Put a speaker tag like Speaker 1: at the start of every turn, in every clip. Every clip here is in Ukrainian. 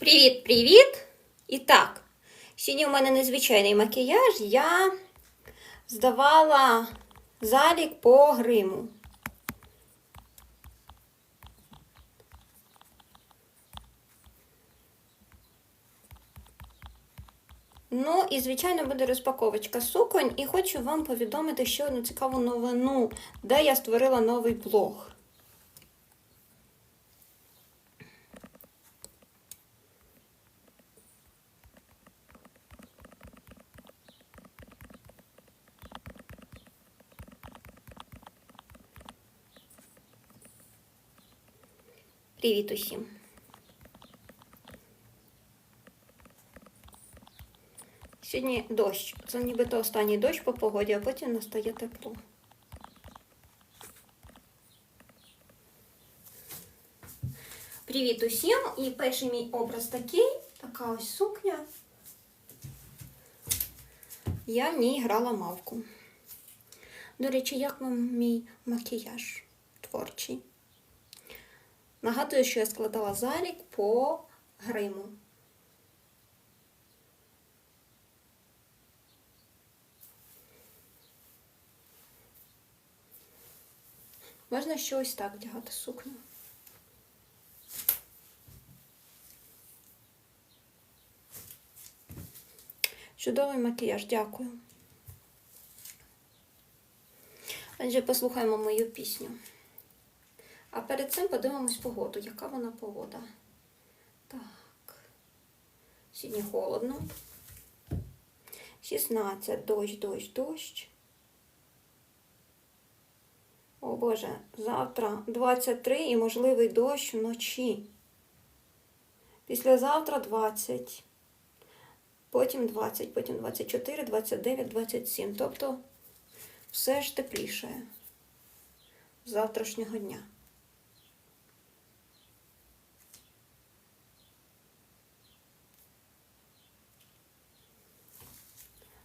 Speaker 1: Привіт-привіт! І так, сьогодні у мене незвичайний макіяж. Я здавала залік по гриму. Ну і, звичайно, буде розпаковочка суконь. І хочу вам повідомити ще одну цікаву новину, де я створила новий блог. Привіт усім! Сьогодні дощ. Це нібито останній дощ по погоді, а потім настає тепло. Привіт усім! І перший мій образ такий. Така ось сукня. Я в ній грала мавку. До речі, як вам мій макіяж творчий? Нагадую, що я складала залік по гриму. Можна ще ось так вдягати сукню. Чудовий макіяж, дякую. Отже, послухаємо мою пісню. А перед цим подивимось погоду. Яка вона погода? Так. Сьогодні холодно. 16, дощ, дощ, дощ. О Боже, завтра 23 і можливий дощ вночі. Післязавтра 20. Потім 20, потім 24, 29, 27. Тобто все ж тепліше завтрашнього дня.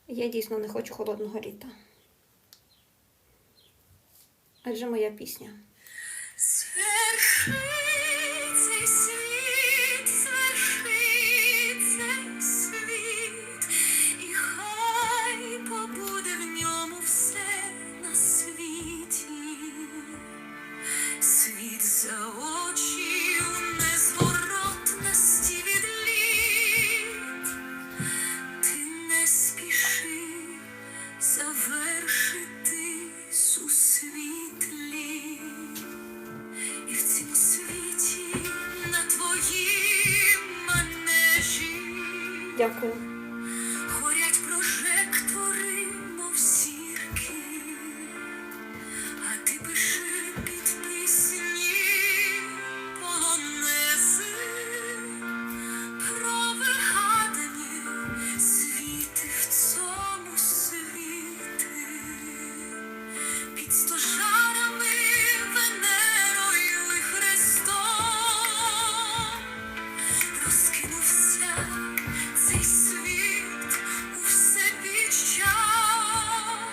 Speaker 1: Я дійсно не хочу холодного літа. Адже моя пісня.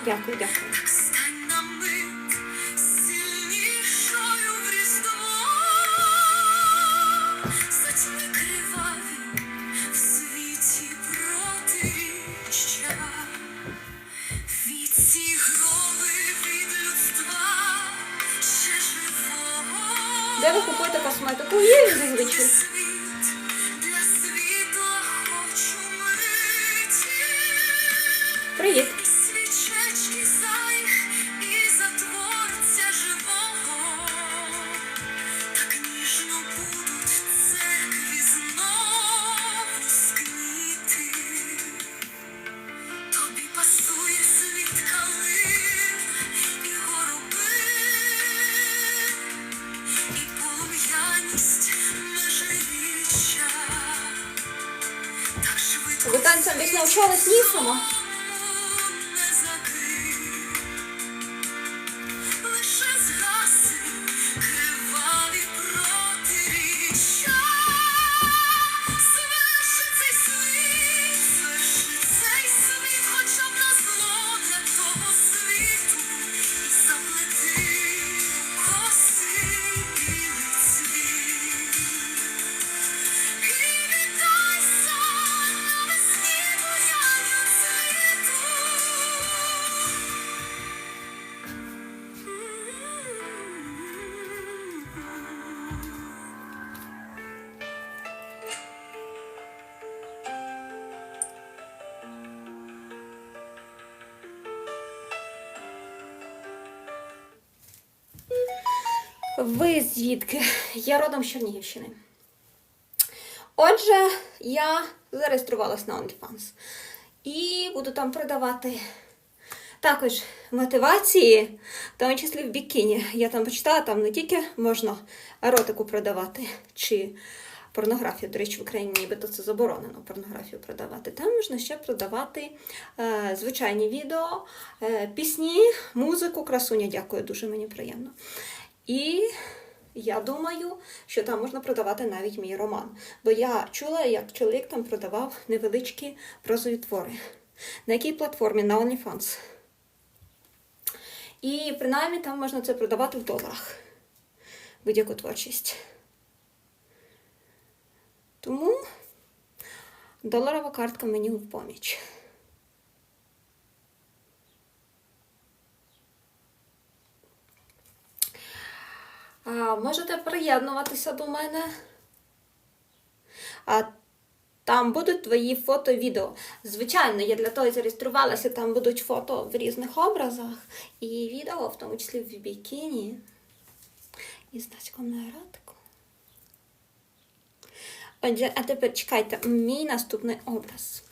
Speaker 1: Дякую, дякую. Танцям десь навчались ні сама?
Speaker 2: не Ви звідки? Я родом з Чернігівщини. Отже, я зареєструвалась на OnlyFans і буду там продавати також мотивації, в тому числі в бікіні. Я там почитала, там не тільки можна еротику продавати чи порнографію. До речі, в Україні нібито це заборонено порнографію продавати. Там можна ще продавати е, звичайні відео, е, пісні, музику, красуня. Дякую, дуже мені приємно. І я думаю, що там можна продавати навіть мій роман. Бо я чула, як чоловік там продавав невеличкі прозові твори. На якій платформі? На OnlyFans. І принаймні там можна це продавати в доларах. Будь-яку творчість. Тому доларова картка мені в поміч. Можете приєднуватися до мене. А там будуть твої фото, відео. Звичайно, я для того зареєструвалася, там будуть фото в різних образах і відео, в тому числі в бікіні. І з тачком на еротику. Отже, а тепер чекайте, мій наступний образ.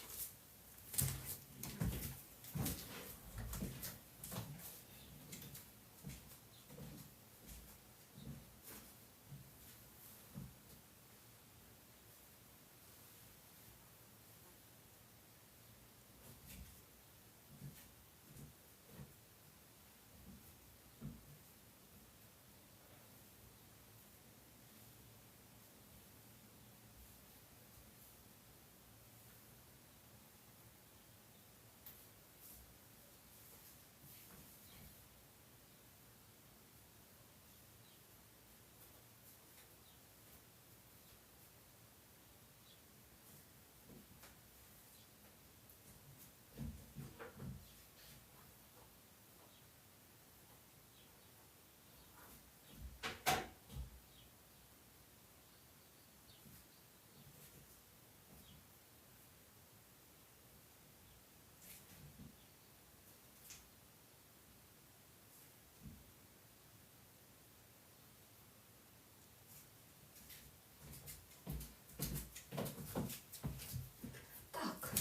Speaker 2: Так,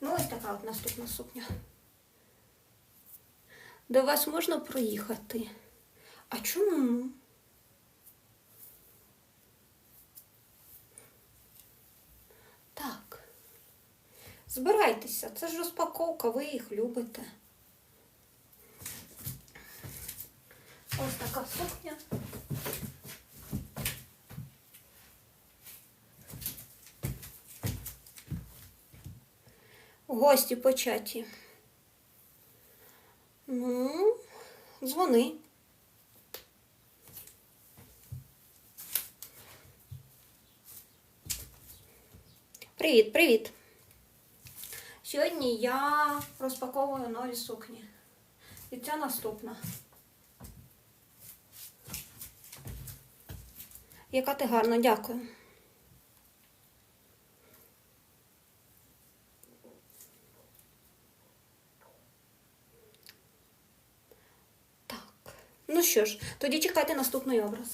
Speaker 2: ну ось така от наступна сукня. До вас можна проїхати? А чому? Так. Збирайтеся, це ж розпаковка, ви їх любите. Ось така сукня. Гості початі. Ну, дзвони. Привіт, привіт. Сьогодні я розпаковую нові сукні. І ця наступна. Яка ти гарна, дякую. Так. Ну що ж, тоді чекайте наступний образ.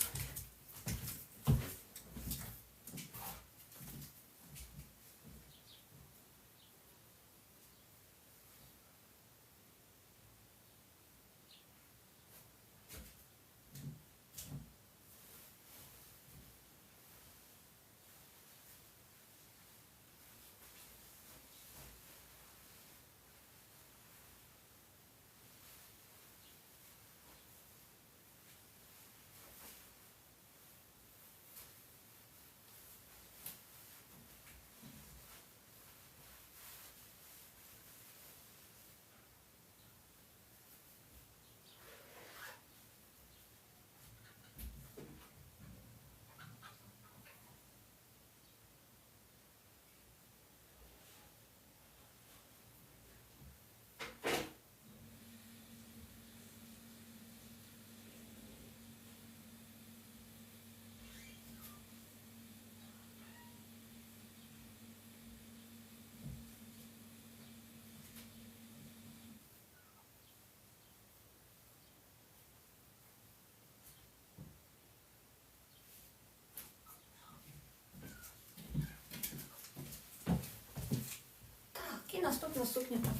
Speaker 2: Наступна сукня така.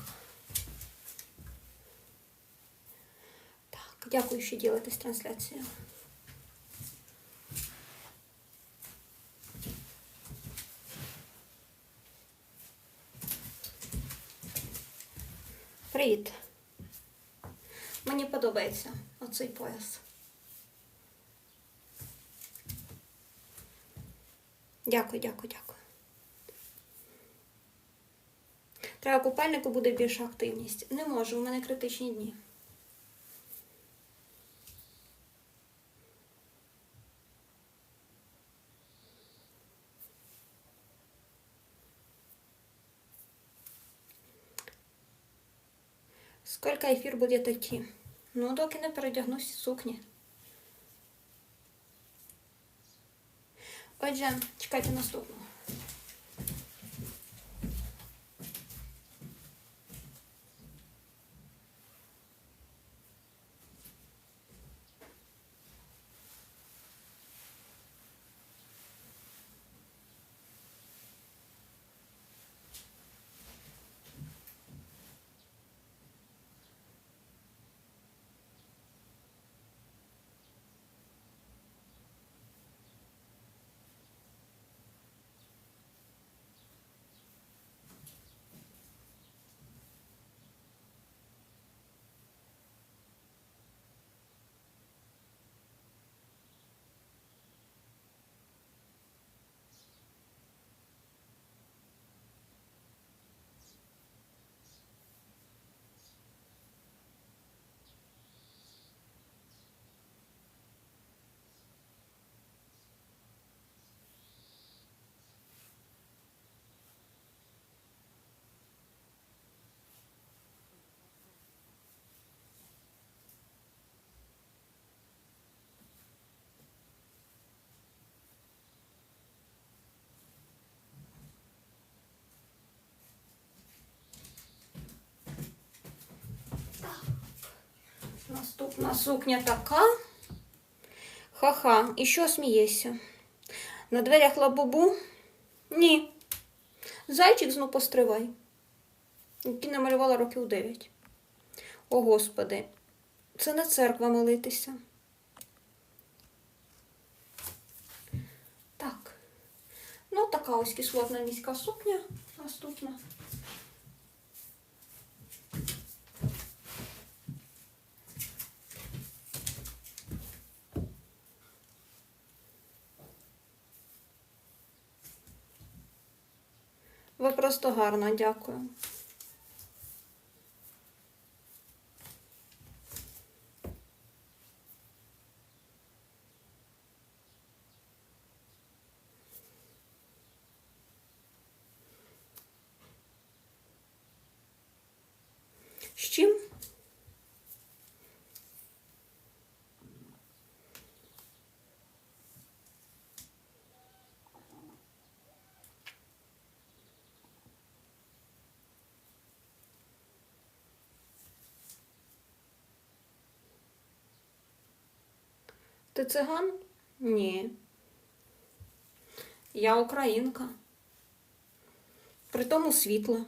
Speaker 2: Так, дякую, що ділитесь трансляцією. Привіт. Мені подобається оцей пояс. Дякую, дякую, дякую. Треба купальнику буде більша активність. Не можу, у мене критичні дні. Скільки ефір буде йти? Ну, доки не передягнусь сукні. Отже, чекайте наступного. Наступна сукня така. Ха-ха. І що смієшся? На дверях лабубу? Ні. Зайчик знов постривай. Який намалювала років 9. О, Господи, це не церква молитися. Так. Ну, така ось кислотна міська сукня. Наступна. Ви просто гарно, дякую. З чим? Ти циган? Ні. Я українка. Притому світла.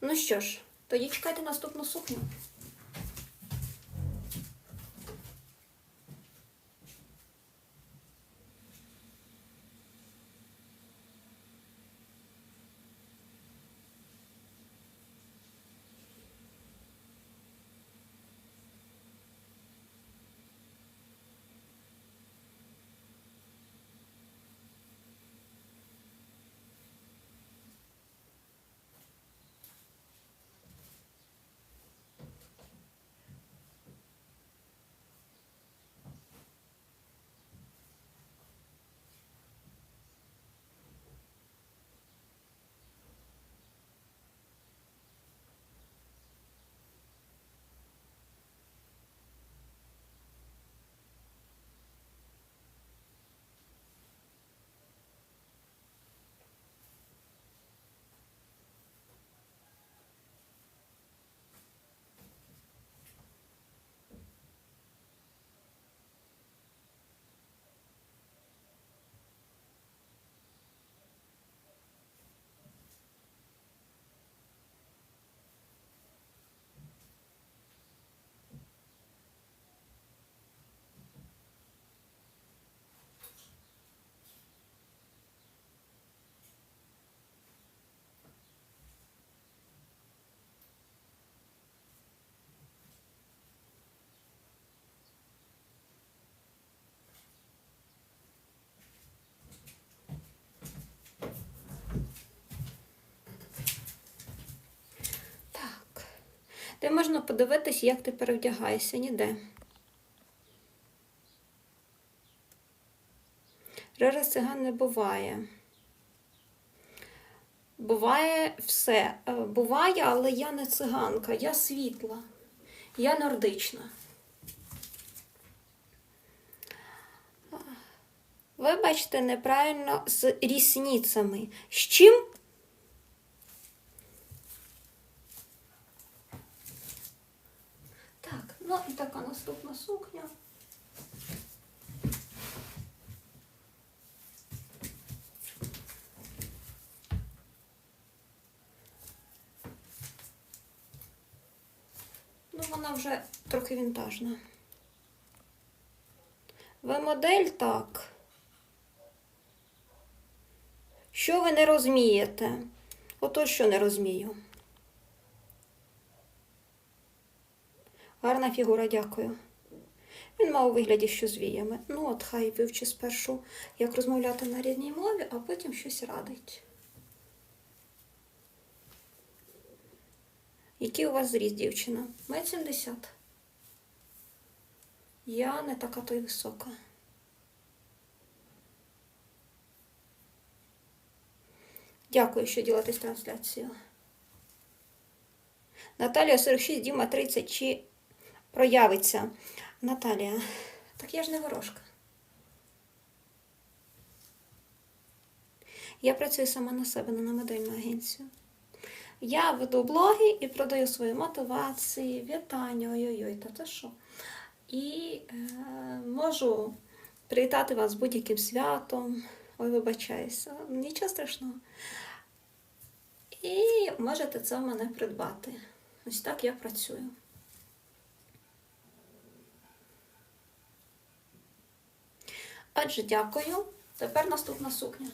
Speaker 2: Ну що ж, тоді чекайте наступну сукню. Де можна подивитись, як ти перевдягаєшся? Ніде. Рера циган не буває. Буває все. Е, Буває, але я не циганка, я світла, я нордична. Ви бачите неправильно з рісницями. З чим? Так, ну і така наступна сукня. Ну, вона вже трохи вінтажна. Ви модель так. Що ви не розумієте? Ото що не розумію. Гарна фігура, дякую. Він мав у вигляді, що з віями. Ну, от хай вивчи спершу, як розмовляти на рідній мові, а потім щось радить. Який у вас зріст, дівчина? Метр 70. Я не така то й висока. Дякую, що ділитесь трансляцією. Наталія 46, Діма 30. Чи проявиться? Наталія, так я ж не ворожка. Я працюю сама на себе, не на модельну агенцію. Я веду блоги і продаю свої мотивації, вітання, ой-ой-ой, та це що? І е, можу привітати вас з будь-яким святом. Ой, вибачаюся, нічого страшного. І можете це в мене придбати. Ось так я працюю. Отже, дякую. Тепер наступна сукня.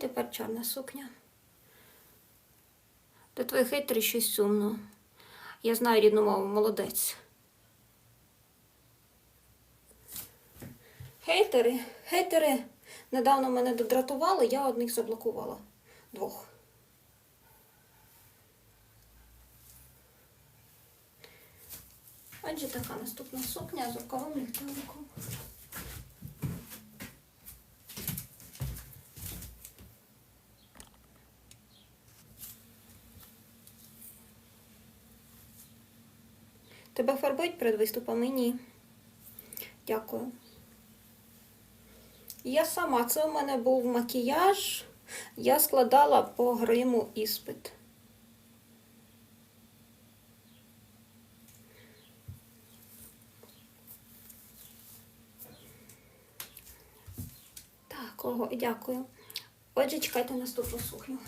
Speaker 2: Тепер чорна сукня. До твоїх хейтерів щось сумно. Я знаю рідну мову, молодець. Хейтери, хейтери недавно мене додратували, я одних заблокувала. Двох. Отже, така наступна сукня з рукавом ліхтариком. Тебе фарбують перед виступами? Ні. Дякую. Я сама, це у мене був макіяж. Я складала по гриму іспит. Так, ого, дякую. Отже, чекайте наступну сухню.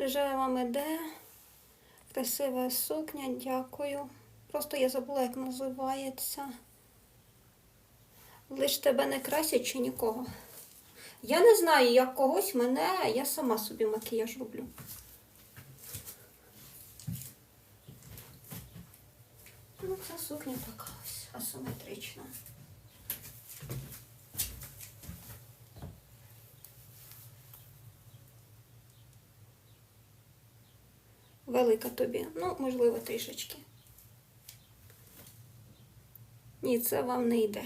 Speaker 2: Рожева меде. Красива сукня, дякую. Просто я забула, як називається. Лиш тебе не красять чи нікого. Я не знаю, як когось мене, я сама собі макіяж роблю. Ну, ця сукня така ось асиметрична. Велика тобі. Ну, можливо, трішечки. Ні, це вам не йде.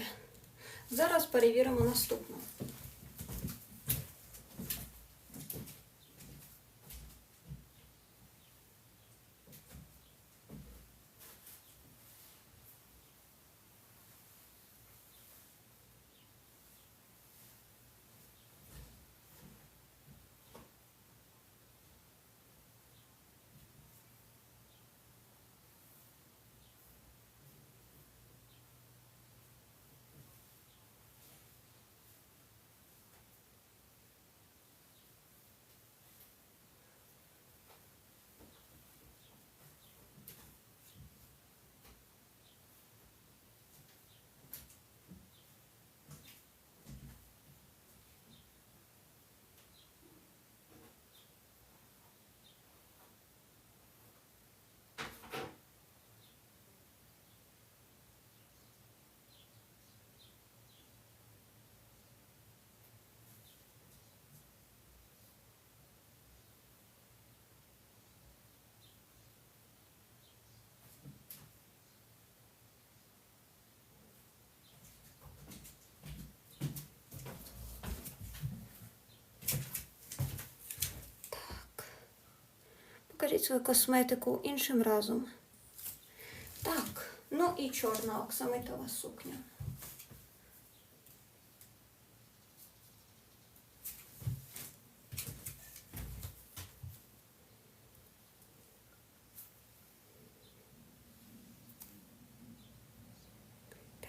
Speaker 2: Зараз перевіримо наступну. Покажіть свою косметику іншим разом. Так, ну і чорна оксамитова сукня.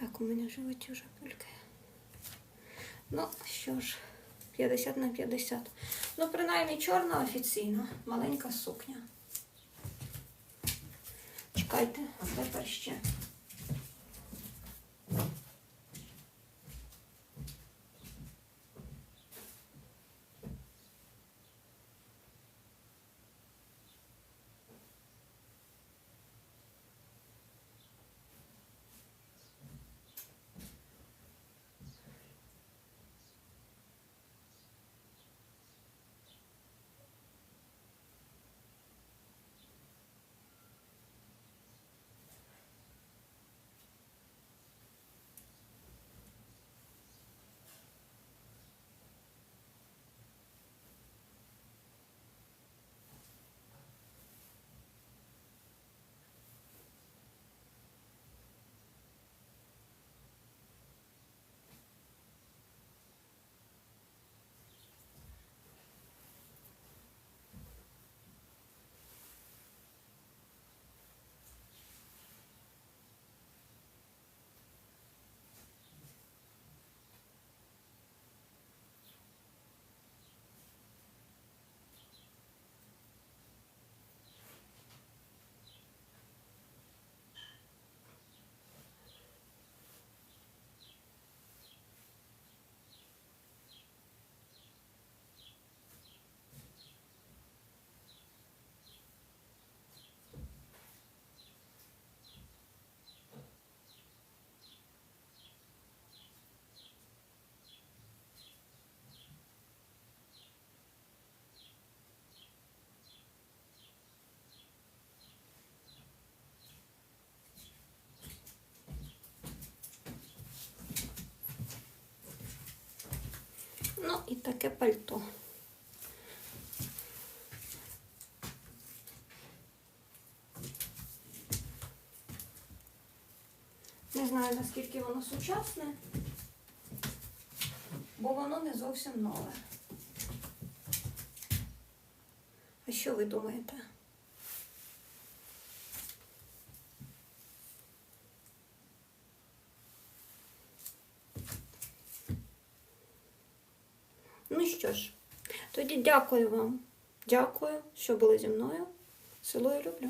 Speaker 2: Так, у мене в животі вже пулькає. Ну, що ж, 50 на 50. Ну, принаймні, чорна офіційно, маленька сукня. Чекайте, а тепер ще. Таке пальто. Не знаю, наскільки воно сучасне, бо воно не зовсім нове. А що ви думаєте? Ну що ж, тоді дякую вам. Дякую, що були зі мною. Цілую, люблю.